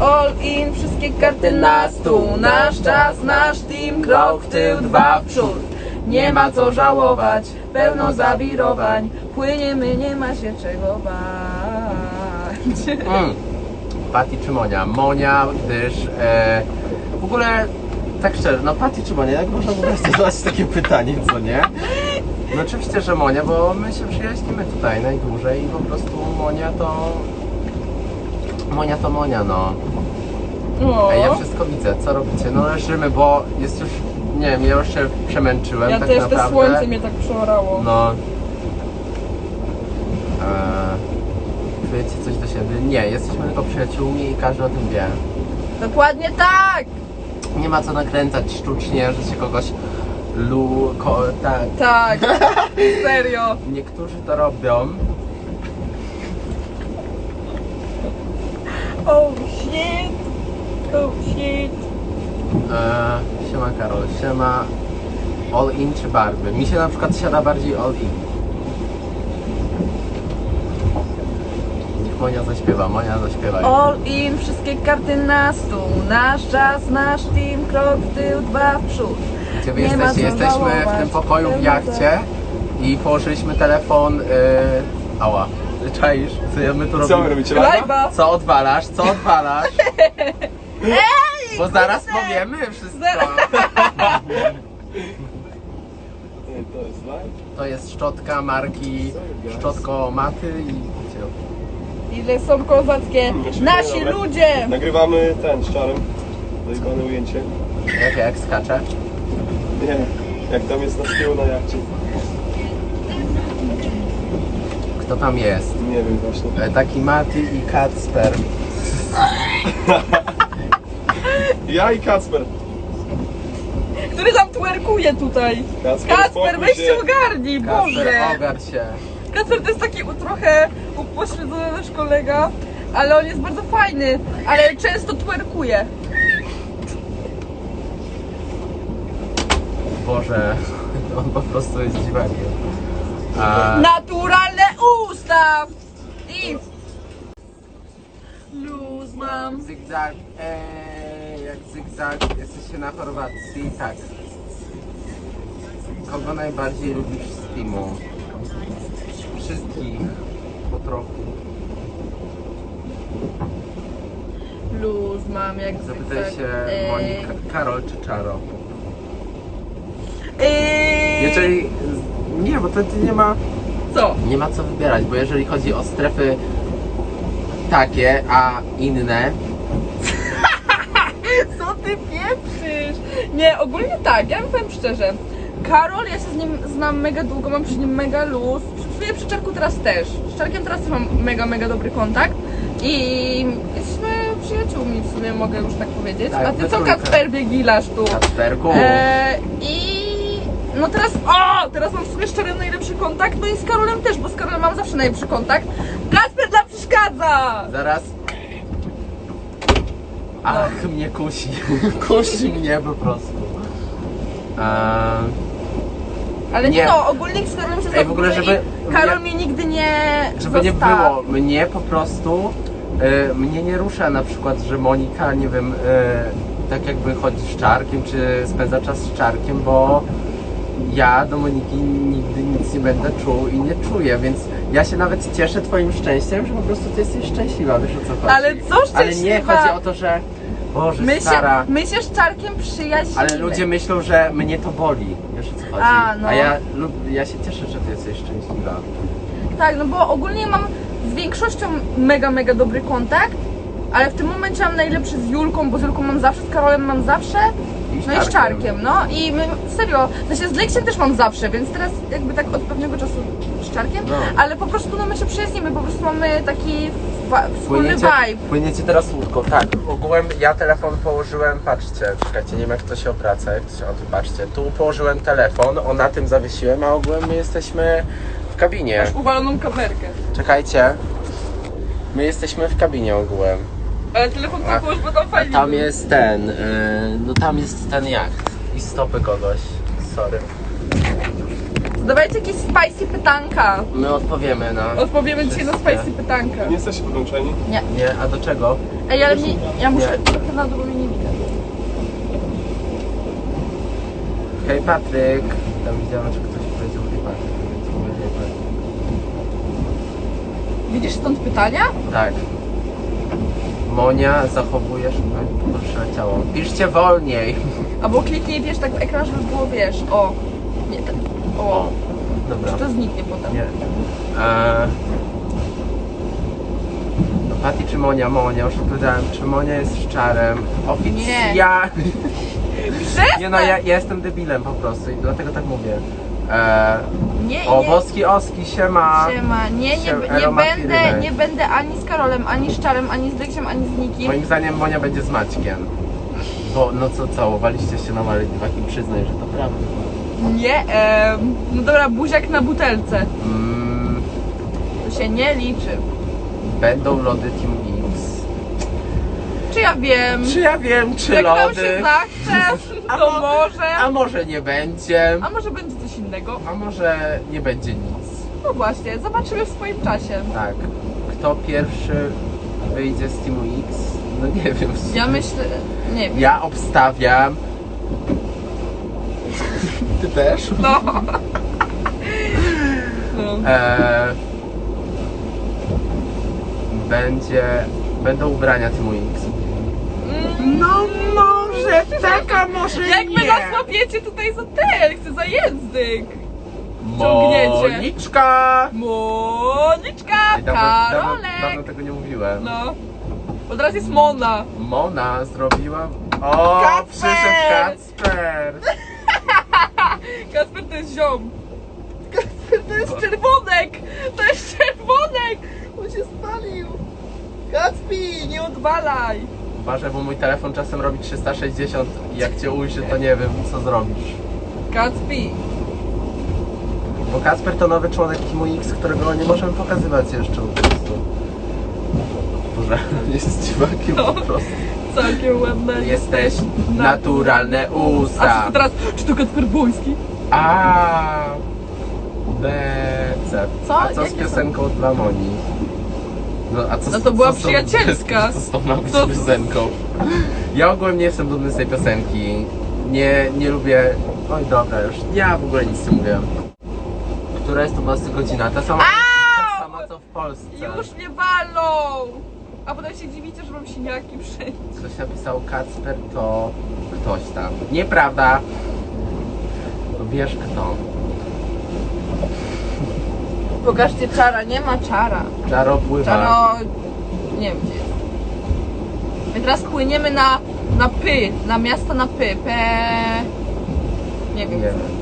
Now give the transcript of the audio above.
All in, wszystkie karty na stół Nasz czas, nasz team, krok w tył, dwa w przód Nie ma co żałować, pełno zawirowań Płyniemy, nie ma się czego bać Mm. Czy Monia? Monia, gdyż e, w ogóle tak szczerze, no Patty czy Monia, jak można w ogóle zadać takie pytanie, co nie? No oczywiście, że Monia, bo my się przyjaźnimy tutaj najdłużej i po prostu Monia to... Monia to Monia, no. O, Ej, ja wszystko widzę, co robicie? No leżymy, bo jest już, nie wiem, ja już się przemęczyłem Ja tak też, naprawdę. te słońce mnie tak przeorało No. Eee, czujecie coś do siebie? Nie, jesteśmy tylko przyjaciółmi i każdy o tym wie. Dokładnie tak! Nie ma co nakręcać sztucznie, że się kogoś lu... Ko, tak. Tak, serio Niektórzy to robią. Oh shit, oh shit Eee, siema Karol, siema all in czy barwy? Mi się na przykład siada bardziej all in. Niech Monia zaśpiewa, Monia zaśpiewa. All in, wszystkie karty na stół Nasz czas, nasz team, krok w tył, dwa w przód Gdzie wy Nie ma jesteście? Jesteśmy w żałować. tym pokoju w jachcie i położyliśmy telefon. Yy... Ała. Czaisz? Co my tu Co robimy? wy robicie? Lajba! Co odwalasz? Co odwalasz? Ej! Bo zaraz powiemy wszystko. To jest live? To jest szczotka marki Szczotko Maty i Ile są kozackie Znaczy, nasi dobra. ludzie! Nagrywamy ten z czarem. Zajebane ujęcie. jak, jak skacze. Nie, jak tam jest na tyłu na jachcie. Kto tam jest? Nie wiem właśnie. E, Taki Maty i Kacper. Ja i Kacper. Który tam twerkuje tutaj? Kacper, Kacper, weź się. ogarnij, Kacper, Boże! ogar się. Kacper to jest taki u- trochę upośledzony nasz kolega, ale on jest bardzo fajny, ale często twerkuje. Boże, on po prostu jest dziwakiem. A, ustaw! I... Luz mam. Zygzak, eee, jak zygzak, jesteście na Chorwacji, tak. Kogo najbardziej lubisz z teamu? Wszystkich, po trochu. Luz mam jak Zapytaj zygzak. się Ej. Monika, Karol czy Czaro. Ej. Jeżeli, nie, bo to nie ma, Co? nie ma co wybierać, bo jeżeli chodzi o strefy takie, a inne, Co ty pieprzysz? Nie, ogólnie tak, ja wam powiem szczerze. Karol, ja się z nim znam mega długo, mam przy nim mega luz. W sumie przy Czarku teraz też. Z Czarkiem teraz też mam mega, mega dobry kontakt. I jesteśmy przyjaciółmi w sumie, mogę już tak powiedzieć. Tak, A ty co trójkę. Kacper biegilasz tu? Kacperku, E, I no teraz, o! Teraz mam w sumie z Czarem najlepszy kontakt, no i z Karolem też, bo z Karolem mam zawsze najlepszy kontakt. Kacper dla przeszkadza! zaraz... Ach, mnie kusi. kusi mnie po prostu. Eee, Ale nie, Nie. no, ogólnie z Karolem się Ej, w ogóle, żeby- i Karol ja- mnie nigdy nie Żeby nie zostawi. było, mnie po prostu, e, mnie nie rusza na przykład, że Monika, nie wiem, e, tak jakby chodzi z Czarkiem, czy spędza czas z Czarkiem, bo ja do Moniki nigdy nic nie będę czuł i nie czuję, więc ja się nawet cieszę twoim szczęściem, że po prostu ty jesteś szczęśliwa, wiesz o co chodzi. Ale co Ale nie szczęśliwa? chodzi o to, że Boże, My się, stara, my się z Czarkiem przyjaźnimy. ale ludzie myślą, że mnie to boli, wiesz o co chodzi. A, no. A ja, ja się cieszę, że ty jesteś szczęśliwa. Tak, no bo ogólnie mam z większością mega, mega dobry kontakt, ale w tym momencie mam najlepszy z Julką, bo z Julką mam zawsze, z Karolem mam zawsze, I no i z Czarkiem. Czarkiem, no i my, serio, no się z Leksiem też mam zawsze, więc teraz jakby tak od pewnego czasu z Czarkiem, No. ale po prostu no my się przyjaźnimy, po prostu mamy taki wa- wspólny vibe. płyniecie teraz łódką, tak. Ogółem ja telefon położyłem, patrzcie, czekajcie, nie wiem jak to się obraca, jak to się, o tu patrzcie. Tu położyłem telefon, o na tym zawiesiłem, a ogółem my jesteśmy w kabinie. Masz uwaloną kamerkę. Czekajcie. My jesteśmy w kabinie ogółem. Ale telefon A- tam połóż, bo tam fajnie tam był. jest ten, yy, no tam jest ten jacht i stopy kogoś. Sorry. Zadawajcie jakieś spicy pytanka. My odpowiemy na... Odpowiemy dzisiaj na Wszystkie. spicy pytanka. Nie jesteście podłączeni? Nie. Nie, a do czego? Ej, ale mnie, ja muszę trochę na dół, bo mnie nie widać. Hej Patryk. Tam widziałem, że ktoś powiedział hej Patryk, więc mówię hej Patryk. Widzisz stąd pytania? Tak. Monia, zachowujesz... To przeleciało. Piszcie wolniej. Albo kliknij, wiesz, tak w ekran, żeby było, wiesz, o. Nie, tak. O. Dobra. Czy to zniknie potem? Nie. Eee... No Pati czy Monia? Monia, już odpowiedziałem. Czy Monia jest szczarem? Oficjalnie. Przestań! Nie no, ja, ja jestem debilem po prostu i dlatego tak mówię. Eee... Nie, O, nie. Boski Oski, siema. Siema. Nie, nie, Siem- nie będę, nie będę ani z Karolem, ani z Czarem, ani z Dyksiem, ani z nikim. Moim zdaniem Monia będzie z Maćkiem. Bo no co, całowaliście się na Malediwach i przyznaj, że to prawda. Nie, em, no dobra, buziak na butelce. Mm, To się nie liczy. będą lody Team. Czy ja wiem? Czy ja wiem, czy Jak lody? się zachce, to mo- może. A może nie będzie? A może będzie coś innego? A może nie będzie nic? No właśnie, zobaczymy w swoim czasie. Tak. Kto pierwszy wyjdzie z Teamu X? No nie wiem. w sumie. Ja myślę, nie wiem. Ja obstawiam. Ty też? No. no. Eee, będzie. Będą ubrania. Mm, No może taka, może Jak wy nie. nas łapiecie tutaj za ten, chcę za język. ciągniecie. Moniczka! Moniczka, Ej, Dawno, dawno, Karolek. tego nie mówiłem. No. Bo teraz jest Mona. Mona zrobiła. O, Kacper! przyszedł Kacper! Kasper to jest ziom. Kasper to jest czerwonek. To jest czerwonek. On się spalił. Kacpi, nie odwalaj. Uważaj, bo mój telefon czasem robi 360 i jak cię ujrzy, to nie wiem, co zrobisz. Kacpi. Bo Kacper to nowy członek Teamu X, którego nie możemy pokazywać jeszcze po prostu. Boże, jest dziwakiem No. po prostu. Całkiem ładne Jesteś naturalne A usta. czy teraz, czy to Kacper Błoński? A. BC. Co? A co z Jakie piosenką dla Moni? No, a co, No to była co z tą- przyjacielska. Co z tą To- piosenką? Ja ogólnie nie jestem dumny z tej piosenki. Nie, nie lubię... Oj dobra już, ja w ogóle nic nie mówię. Która jest to 12 godzina? Ta sama, ta sama co w Polsce. Już mnie walą. A potem się dziwicie, że mam siniaki wszędzie. Ktoś napisał Kacper to ktoś tam. Nieprawda. Wiesz kto. Pokażcie czara, nie ma czara. Czaro pływa. Czaro... Nie wiem gdzie jest. My teraz płyniemy na, na Py, na miasto na Py. P... Nie wiem. Nie wiem.